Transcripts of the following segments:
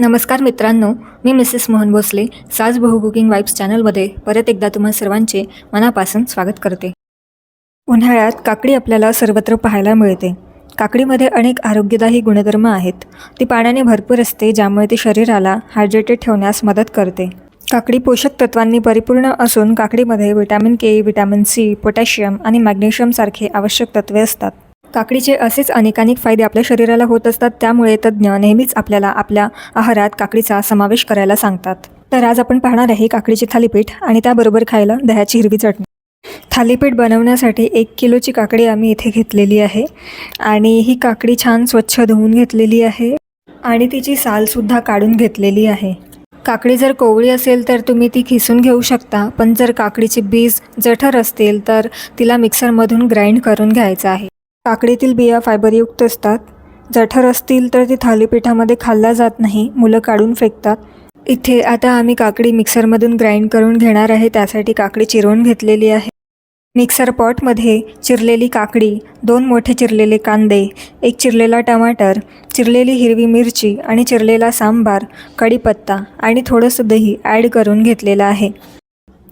नमस्कार मित्रांनो मी मिसेस मोहन भोसले साज बहु कुकिंग वाईब्स चॅनलमध्ये परत एकदा तुम्हा सर्वांचे मनापासून स्वागत करते. उन्हाळ्यात काकडी आपल्याला सर्वत्र पाहायला मिळते. काकडीमध्ये अनेक आरोग्यदायी गुणधर्म आहेत. ती पाण्याने भरपूर असते ज्यामुळे ती शरीराला हायड्रेटेड ठेवण्यास मदत करते. काकडी पोषक तत्वांनी परिपूर्ण असून काकडीमध्ये vitamin K vitamin C potassium आणि मॅग्नेशियमसारखे आवश्यक तत्वे असतात. काकडीचे असेच अनेकानेक फायदे आपल्या शरीराला होत असतात त्यामुळे तज्ज्ञ नेहमीच आपल्याला आपल्या आहारात काकडीचा समावेश करायला सांगतात. तर आज आपण पाहणार आहे काकडीचे थालीपीठ आणि त्याबरोबर खायला दह्याची हिरवी चटणी. थालीपीठ बनवण्यासाठी एक किलोची काकडी आम्ही इथे घेतलेली आहे आणि ही काकडी छान स्वच्छ धुवून घेतलेली आहे आणि तिची सालसुद्धा काढून घेतलेली आहे. काकडी जर कोवळी असेल तर तुम्ही ती खिसून घेऊ शकता पण जर काकडीचे बीज जठर असतील तर तिला मिक्सरमधून ग्राइंड करून घ्यायचं आहे. काकडीतील बिया फायबरयुक्त असतात. जठर असतील तर ते थालीपीठामध्ये खाल्ला जात नाही मुलं काढून फेकतात. इथे आता आम्ही काकडी मिक्सरमधून ग्राइंड करून घेणार आहे त्यासाठी काकडी चिरवून घेतलेली आहे. मिक्सर पॉटमध्ये चिरलेली काकडी दोन मोठे चिरलेले कांदे एक चिरलेला टमाटर चिरलेली हिरवी मिरची आणि चिरलेला सांबार कढीपत्ता आणि थोडंसं दही ॲड करून घेतलेलं आहे.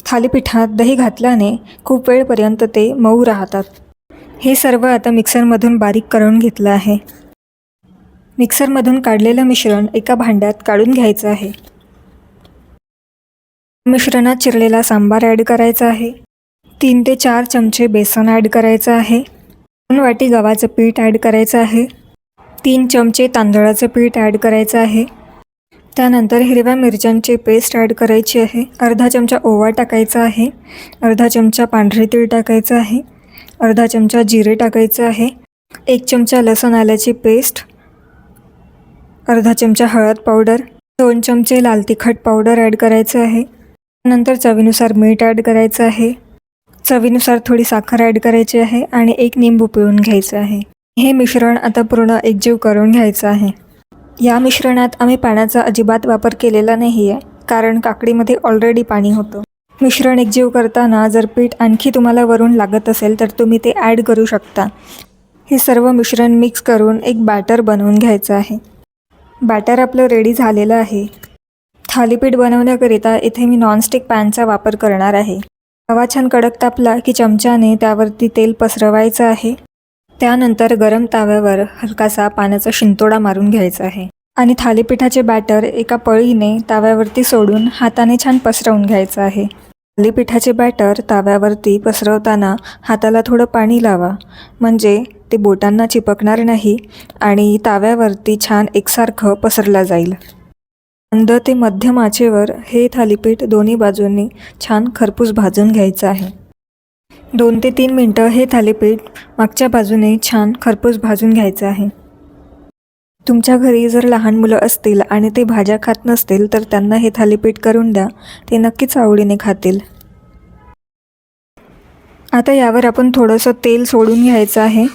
थालीपीठात दही घातल्याने खूप वेळपर्यंत ते मऊ राहतात. हे सर्व आता मिक्सरमधून बारीक करून घेतलं आहे. मिक्सरमधून काढलेलं मिश्रण एका भांड्यात काढून घ्यायचं आहे. मिश्रणात चिरलेला सांबार ॲड करायचा आहे. तीन ते चार चमचे बेसन ॲड करायचं आहे. दोन वाटी गव्हाचं पीठ ॲड करायचं आहे. तीन चमचे तांदळाचं पीठ ॲड करायचं आहे. त्यानंतर हिरव्या मिरच्यांची पेस्ट ॲड करायची आहे. अर्धा चमचा ओवा टाकायचा आहे. अर्धा चमचा पांढरे तीळ टाकायचं आहे. अर्धा चमचा जिरे टाकायचं आहे. एक चमचा लसूण आल्याची पेस्ट अर्धा चमचा हळद पावडर दोन चमचे लाल तिखट पावडर ॲड करायचं आहे. नंतर चवीनुसार मीठ ॲड करायचं आहे. चवीनुसार थोडी साखर ॲड करायची आहे आणि एक निंबू पिळून घ्यायचं आहे. हे मिश्रण आता पूर्ण एकजीव करून घ्यायचं आहे. या मिश्रणात आम्ही पाण्याचा अजिबात वापर केलेला नाही आहे कारण काकडीमध्ये ऑलरेडी पाणी होतं. मिश्रण एकजीव करताना जर पीठ आणखी तुम्हाला वरून लागत असेल तर तुम्ही ते ॲड करू शकता. हे सर्व मिश्रण मिक्स करून एक बॅटर बनवून घ्यायचं आहे. बॅटर आपलं रेडी झालेलं आहे. थालीपीठ बनवण्याकरिता इथे मी नॉनस्टिक पॅनचा वापर करणार आहे. तवा छान कडक तापला की चमच्याने त्यावरती तेल पसरवायचं आहे. त्यानंतर गरम ताव्यावर हलकासा पाण्याचा शिंतोडा मारून घ्यायचा आहे. आणि थालीपीठाचे बॅटर एका पळीने ताव्यावरती सोडून हाताने छान पसरवून घ्यायचं आहे. थालीपीठाचे बॅटर ताव्यावरती पसरवताना हाताला थोडं पाणी लावा. म्हणजे ते बोटांना चिपकणार नाही आणि ताव्यावरती छान एकसारखं पसरलं जाईल. मंद ते मध्यम आचेवर हे थालीपीठ दोन्ही बाजूंनी छान खरपूस भाजून घ्यायचं आहे. दोन ते तीन मिनटं हे थालीपीठ मागच्या बाजूने छान खरपूस भाजून घ्यायचं आहे. तुमच्या घरी जर लहान मुलं असतील आणि ते भाज्या खात नसतील तर त्यांना हे थालीपीठ करून द्या. ते नक्कीच आवडीने खातील. आता यावर आपण थोडंसं तेल सोडून घ्यायचं आहे.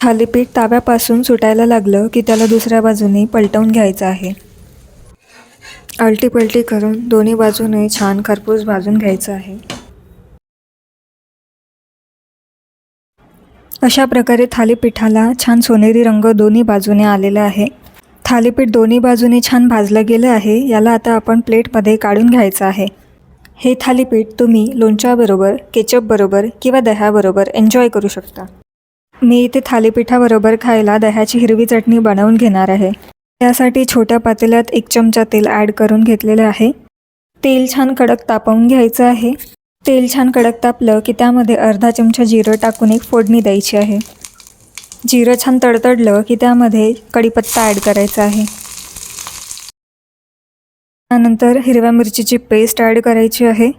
थालीपीठ ताव्यापासून सुटायला लागलं की त्याला दुसऱ्या बाजूने पलटवून घ्यायचं आहे. आलटी पलटी करून दोन्ही बाजूने छान खरपूस भाजून घ्यायचं आहे. अशा प्रकारे थालीपीठाला छान सोनेरी रंग दोन्ही बाजूने आलेला आहे. थालीपीठ दोन्ही बाजूने छान भाजलं गेलं आहे याला आता आपण प्लेटमध्ये काढून घ्यायचं आहे. हे थालीपीठ तुम्ही लोणच्याबरोबर केचपबरोबर किंवा दह्याबरोबर एन्जॉय करू शकता. मी इथे थालीपीठाबरोबर खायला दह्याची हिरवी चटणी बनवून घेणार आहे. त्यासाठी छोट्या पातेल्यात एक चमचा तेल ॲड करून घेतलेलं आहे. तेल छान कडक तापवून घ्यायचं आहे. तेल छान कडक तापलं की त्यामध्ये अर्धा चमचा जिरं टाकून एक फोडणी द्यायची आहे. जिरं छान तडतडलं की त्यामध्ये कढीपत्ता ॲड करायचा आहे. त्यानंतर हिरव्या मिरचीची पेस्ट ॲड करायची आहे.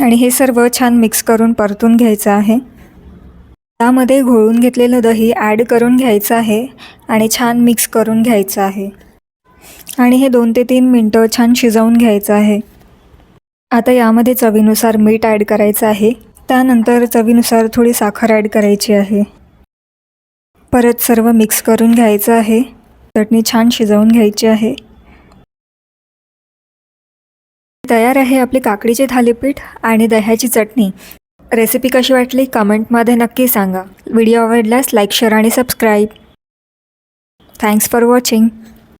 आणि हे सर्व छान मिक्स करून परतून घ्यायचं आहे. त्यामध्ये घोळून घेतलेलं दही ॲड करून घ्यायचं आहे आणि छान मिक्स करून घ्यायचं आहे. आणि हे दोन ते तीन मिनटं छान शिजवून घ्यायचं आहे. आता यामध्ये चवीनुसार मीठ ॲड करायचं आहे. त्यानंतर चवीनुसार थोडी साखर ॲड करायची आहे. परत सर्व मिक्स करून घ्यायचं आहे. चटणी छान शिजवून घ्यायची आहे. तयार आहे आपली काकडीचे थालीपीठ आणि दह्याची चटणी. रेसिपी कशी वाटली कमेंटमध्ये नक्की सांगा. व्हिडिओ आवडल्यास लाईक शेअर आणि सबस्क्राईब थँक्स फॉर वॉचिंग